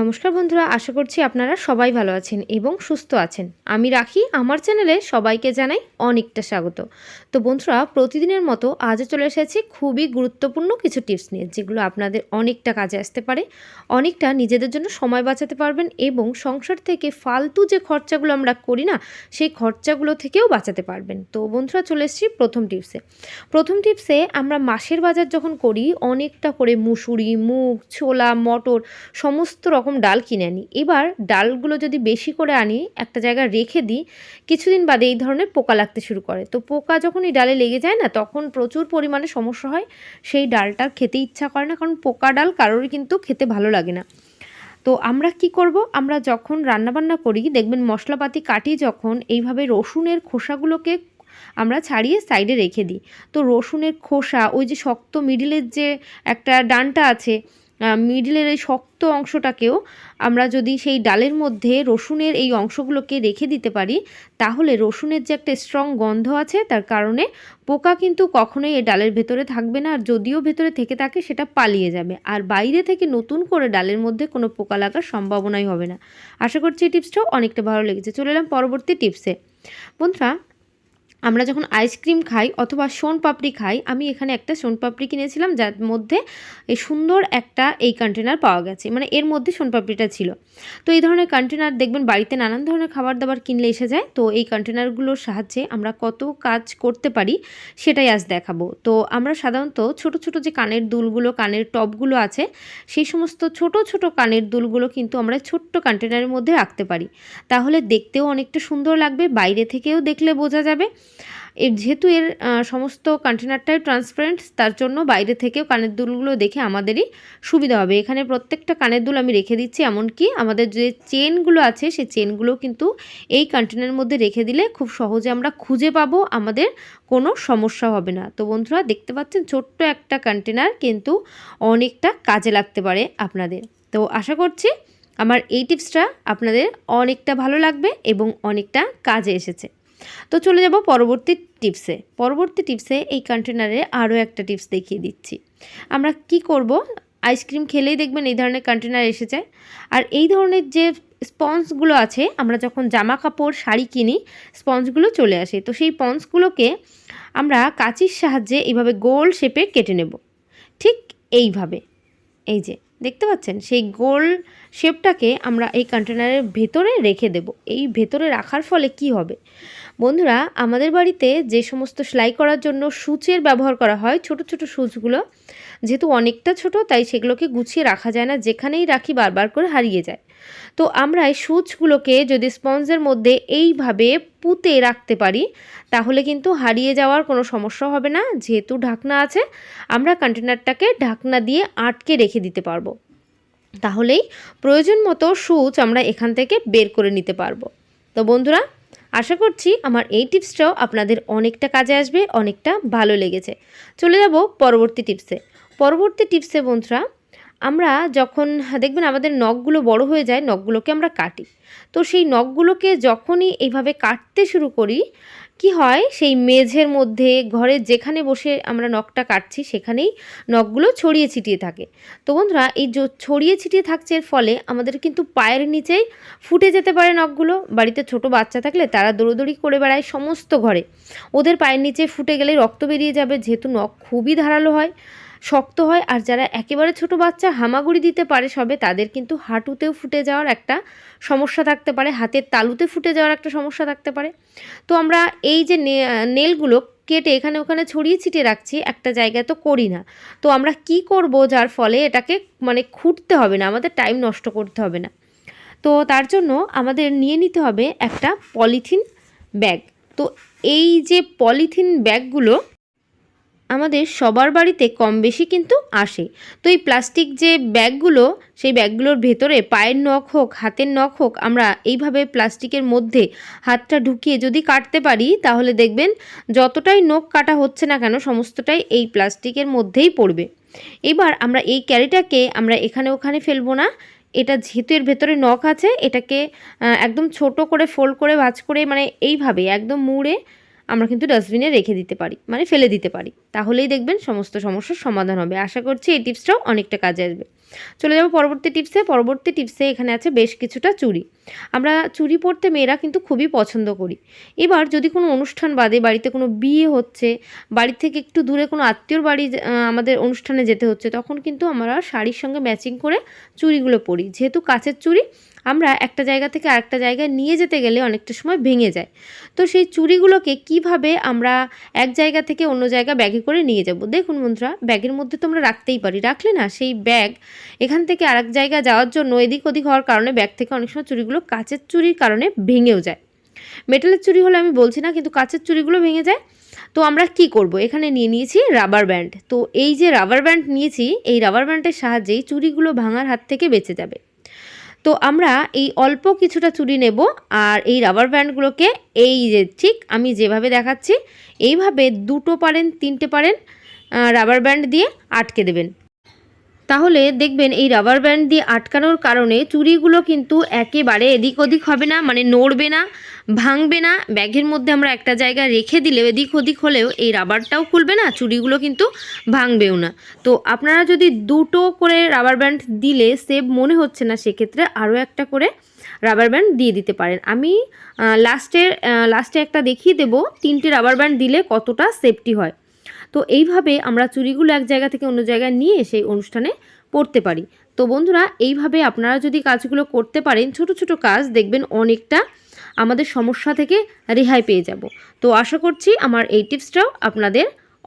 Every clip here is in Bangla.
নমস্কার বন্ধুরা, আশা করছি আপনারা সবাই ভালো আছেন এবং সুস্থ আছেন। আমি রাখি, আমার চ্যানেলে সবাইকে জানাই অনেকটা স্বাগত। তো বন্ধুরা, প্রতিদিনের মতো আজও চলে এসেছি খুবই গুরুত্বপূর্ণ কিছু টিপস নিয়ে, যেগুলো আপনাদের অনেকটা কাজে আসতে পারে, অনেকটা নিজেদের জন্য সময় বাঁচাতে পারবেন এবং সংসার থেকে ফালতু যে খরচাগুলো আমরা করি না, সেই খরচাগুলো থেকেও বাঁচাতে পারবেন। তো বন্ধুরা, চলে এসেছি প্রথম টিপসে। প্রথম টিপসে আমরা মাসের বাজার যখন করি, অনেকটা করে মুসুরি, মুগ, ছোলা, মটর, সমস্ত রকম ডাল কিনে আনি। এবার ডালগুলো যদি বেশি করে আনি, একটা জায়গায় রেখে দিই, কিছুদিন বাদে এই ধরনের পোকা লাগতে শুরু করে। তো পোকা যখন এই ডালে লেগে যায় না, তখন প্রচুর পরিমাণে সমস্যা হয়। সেই ডালটা খেতে ইচ্ছা করে না, কারণ পোকা ডাল কারোরই কিন্তু খেতে ভালো লাগে না। তো আমরা কি করব? আমরা যখন রান্নাবান্না করি, দেখবেন মশলাপাতি কাটি যখন, এইভাবে রসুনের খোসাগুলোকে আমরা ছাড়িয়ে সাইডে রেখে দিই। তো রসুনের খোসা, ওই যে শক্ত মিডিলের যে একটা ডানটা আছে মিডিলের এই শক্ত অংশটাকেও আমরা যদি সেই ডালের মধ্যে রসুনের এই অংশগুলোকে রেখে দিতে পারি, তাহলে রসুনের যে একটা স্ট্রং গন্ধ আছে, তার কারণে পোকা কিন্তু কখনোই এই ডালের ভেতরে থাকবে না, আর যদিও ভেতরে থেকে থাকে সেটা পালিয়ে যাবে। আর বাইরে থেকে নতুন করে ডালের মধ্যে কোনো পোকা লাগার সম্ভাবনাই হবে না। আশা করছি এই টিপসটাও অনেকটা ভালো লেগেছে। চলে এলাম পরবর্তী টিপসে বন্ধুরা আমরা যখন আইসক্রিম খাই অথবা সোন পাপড়ি খাই, আমি এখানে একটা সোন পাপড়ি কিনেছিলাম, যার মধ্যে এই সুন্দর একটা এই কন্টেনার পাওয়া গেছে। মানে এর মধ্যে সোন পাপড়িটা ছিল। তো এই ধরনের কন্টেনার দেখবেন বাড়িতে নানান ধরনের খাবার দাবার কিনলে এসে যায়। তো এই কন্টেনারগুলোর সাহায্যে আমরা কত কাজ করতে পারি সেটাই আজ দেখাবো। তো আমরা সাধারণত ছোট ছোট যে কানের দুলগুলো, কানের টপগুলো আছে, সেই সমস্ত ছোট ছোট কানের দুলগুলো কিন্তু আমরা ছোট্ট কন্টেনারের মধ্যে রাখতে পারি। তাহলে দেখতেও অনেকটা সুন্দর লাগবে, বাইরে থেকেও দেখলে বোঝা যাবে। এর যেহেতু এর সমস্ত কন্টেনারটাই ট্রান্সপারেন্ট তার জন্য বাইরে থেকেও কানের দুলগুলো দেখে আমাদেরই সুবিধা হবে। এখানে প্রত্যেকটা কানের দুল আমি রেখে দিচ্ছি, এমনকি আমাদের যে চেনগুলো আছে, সেই চেনগুলো কিন্তু এই কন্টেনারের মধ্যে রেখে দিলে খুব সহজে আমরা খুঁজে পাবো, আমাদের কোনো সমস্যা হবে না। তো বন্ধুরা, দেখতে পাচ্ছেন ছোট্ট একটা কন্টেনার কিন্তু অনেকটা কাজে লাগতে পারে আপনাদের। তো আশা করছি আমার এই টিপসটা আপনাদের অনেকটা ভালো লাগবে এবং অনেকটা কাজে এসেছে। তো চলে যাব পরবর্তী টিপসে পরবর্তী টিপসে এই কন্টেনারে আরও একটা টিপস দেখিয়ে দিচ্ছি। আমরা কি করব? আইসক্রিম খেলেই দেখবেন এই ধরনের কন্টেনার এসে যায় আর এই ধরনের যে স্পঞ্জগুলো আছে, আমরা যখন জামা কাপড়, শাড়ি কিনি স্পঞ্জগুলো চলে আসে। তো সেই স্পঞ্জগুলোকে আমরা কাঁচির সাহায্যে এইভাবে গোল শেপে কেটে নেব। ঠিক এইভাবে। এই যে, দেখতে পাচ্ছেন? সেই গোল শেপটাকে আমরা এই কন্টেনারের ভেতরে রেখে দেব। এই ভেতরে রাখার ফলে কি হবে? বন্ধুরা, আমাদের বাড়িতে যে সমস্ত সেলাই করার জন্য সূচের ব্যবহার করা হয়, ছোট ছোট সূচগুলো, যেহেতু অনেকটা ছোট, তাই সেগুলোকে গুছিয়ে রাখা যায় না, যেখানেই রাখি বারবার করে হারিয়ে যায়। তো আমরা এই সূচগুলোকে যদি স্পঞ্জের মধ্যে এইভাবে পুঁতে রাখতে পারি, তাহলে কিন্তু হারিয়ে যাওয়ার কোনো সমস্যা হবে না, যেহেতু ঢাকনা আছে, আমরা কন্টেনারটাকে ঢাকনা দিয়ে আটকে রেখে দিতে পারব। তাহলেই প্রয়োজন মতো সুচ আমরা এখান থেকে বের করে নিতে পারব। তো বন্ধুরা আশা করছি আমার এই টিপসটাও আপনাদের অনেকটা কাজে আসবে, অনেকটা ভালো লেগেছে। চলে যাব পরবর্তী টিপসে। পরবর্তী টিপসে বন্ধুরা, আমরা যখন, দেখবেন আমাদের নখগুলো বড় হয়ে যায়, নখগুলোকে আমরা কাটি। তো সেই নখগুলোকে যখনই এইভাবে কাটতে শুরু করি কি হয়? সেই মেঝের মধ্যে, ঘরে যেখানে বসে আমরা নখটা কাটছি, সেখানেই নখগুলো ছড়িয়ে ছিটিয়ে থাকে। তো বন্ধুরা, এই ছড়িয়ে ছিটিয়ে থাকছে এর ফলে আমাদের কিন্তু পায়ের নিচেই ফুটে যেতে পারে নখগুলো। বাড়িতে ছোট বাচ্চা থাকলে তারা দৌড়দৌড়ি করে বেড়ায় সমস্ত ঘরে। ওদের পায়ের নিচে ফুটে গেলে রক্ত বেরিয়ে যাবে, যেহেতু নখ খুবই ধারালো হয়। শক্ত হয় আর যারা একেবারে ছোট বাচ্চা হামাগুড়ি দিতে পারে সবে, তাদের কিন্তু হাঁটুতেও ফুটে যাওয়ার একটা সমস্যা থাকতে পারে, হাতের তালুতে ফুটে যাওয়ার একটা সমস্যা থাকতে পারে। তো আমরা এই যে নেলগুলো কেটে এখানে ওখানে ছড়িয়ে ছিটিয়ে রাখছি, একটা জায়গায় তো করি না। তো আমরা কি করব যার ফলে এটাকে মানে খুঁটতে হবে না, আমাদের টাইম নষ্ট করতে হবে না। তো তার জন্য আমাদের নিয়ে নিতে হবে একটা পলিথিন ব্যাগ। তো এই যে পলিথিন ব্যাগগুলো আমাদের সবার বাড়িতে কম বেশি কিন্তু আসে। তো এই প্লাস্টিক যে ব্যাগগুলো, সেই ব্যাগগুলোর ভেতরে পায়ের নখ হোক, হাতের নখ হোক, আমরা এইভাবে প্লাস্টিকের মধ্যে হাতটা ঢুকিয়ে যদি কাটতে পারি, তাহলে দেখবেন যতটাই নখ কাটা হচ্ছে না কেন, সমস্তটাই এই প্লাস্টিকের মধ্যেই পড়বে। এবার আমরা এই ক্যারিটাকে আমরা এখানে ওখানে ফেলব না। এটা যেহেতু এর ভেতরে নখ আছে, এটাকে একদম ছোট করে, ফোল্ড করে, ভাজ করে মানে এইভাবে একদম মুড়ে আমরা কিন্তু ডাস্টবিনে রেখে দিতে পারি মানে ফেলে দিতে পারি। তাহলেই দেখবেন সমস্ত সমস্যার সমাধান হবে। আশা করছি এই টিপসটাও অনেকটা কাজে আসবে। চলে যাব পরবর্তী টিপসে। পরবর্তী টিপসে এখানে আছে বেশ কিছুটা চুড়ি। আমরা চুড়ি পরতে মেয়েরা কিন্তু খুবই পছন্দ করি। এবার যদি কোনো অনুষ্ঠান বাদে, বাড়িতে কোনো বিয়ে হচ্ছে বাড়ি থেকে একটু দূরে কোনো আত্মীয়র বাড়ি আমাদের অনুষ্ঠানে যেতে হচ্ছে, তখন কিন্তু আমরা শাড়ির সঙ্গে ম্যাচিং করে চুড়িগুলো পরি। যেহেতু কাচের চুড়ি আমরা একটা জায়গা থেকে আরেকটা জায়গায় নিয়ে যেতে গেলে অনেকটা সময় ভেঙে যায়। তো সেই চুড়িগুলোকে কীভাবে আমরা এক জায়গা থেকে অন্য জায়গা ব্যাগে করে নিয়ে যাব? দেখুন বন্ধুরা, ব্যাগের মধ্যে তো আমরা রাখতেই পারি। রাখলে না সেই ব্যাগ এখান থেকে আরেক জায়গায় যাওয়ার জন্য এদিক ওদিক হওয়ার কারণে ব্যাগ থেকে অনেক সময় চুড়িগুলো কাচের চুরির কারণে ভেঙেও যায়। মেটালের চুরি হলে আমি বলছি না, কিন্তু কাচের চুড়িগুলো ভেঙে যায়। তো আমরা কি করব? এখানে নিয়ে নিয়েছি রাবার ব্যান্ড তো এই যে রাবার ব্যান্ড নিয়েছি, এই রাবার ব্যান্ডের সাহায্যেই চুড়িগুলো ভাঙার হাত থেকে বেঁচে যাবে। তো আমরা এই অল্প কিছুটা চুড়ি নেব আর এই রাবার ব্যান্ডগুলোকে এই যে ঠিক আমি যেভাবে দেখাচ্ছি, এইভাবে দুটো পারেন, তিনটে পারেন রাবার ব্যান্ড দিয়ে আটকে দেবেন। তাহলে দেখবেন এই রাবার ব্যান্ড দিয়ে আটকানোর কারণে চুড়িগুলো কিন্তু একেবারে এদিক ওদিক হবে না মানে নড়বে না, ভাঙবে না। ব্যাগের মধ্যে আমরা একটা জায়গায় রেখে দিলে এদিক ওদিক হলেও এই রাবারটাও খুলবে না, চুড়িগুলো কিন্তু ভাঙবেও না। তো আপনারা যদি দুটো করে রাবার ব্যান্ড দিলে সেভ মনে হচ্ছে না, সেক্ষেত্রে আরও একটা করে রাবার ব্যান্ড দিয়ে দিতে পারেন। আমি লাস্টের লাস্টে একটা দেখিয়ে দেবো, তিনটে রাবার ব্যান্ড দিলে কতটা সেফটি হয়। তো এইভাবে আমরা চুড়িগুলো এক জায়গা থেকে অন্য জায়গায় নিয়ে সেই অনুষ্ঠানে পড়তে পারি। তো বন্ধুরা, এইভাবে আপনারা যদি কাজগুলো করতে পারেন, ছোট ছোট কাজ দেখবেন অনেকটা আমাদের সমস্যা থেকে রেহাই পেয়ে যাব। তো আশা করছি আমার এই টিপসটাও আপনাদের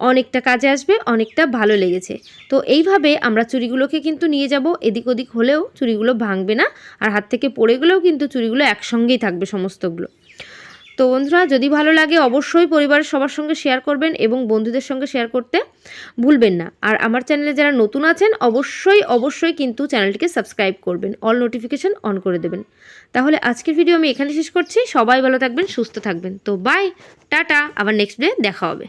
অনেকটা কাজে আসবে, অনেকটা ভালো লেগেছে। তো এইভাবে আমরা চুড়িগুলোকে কিন্তু নিয়ে যাব, এদিক ওদিক হলেও চুড়িগুলো ভাঙবে না, আর হাত থেকে পড়ে গেলেও কিন্তু চুড়িগুলো একসঙ্গেই থাকবে সমস্তগুলো। তো বন্ধুরা, যদি ভালো লাগে অবশ্যই পরিবারের সবার সঙ্গে শেয়ার করবেন এবং বন্ধুদের সঙ্গে শেয়ার করতে ভুলবেন না। আর আমার চ্যানেলে যারা নতুন আছেন, অবশ্যই অবশ্যই কিন্তু চ্যানেলটিকে সাবস্ক্রাইব করবেন অল নোটিফিকেশান অন করে দেবেন। তাহলে আজকের ভিডিও আমি এখানে শেষ করছি। সবাই ভালো থাকবেন, সুস্থ থাকবেন। তো বাই টাটা, আবার নেক্সট ডে দেখা হবে।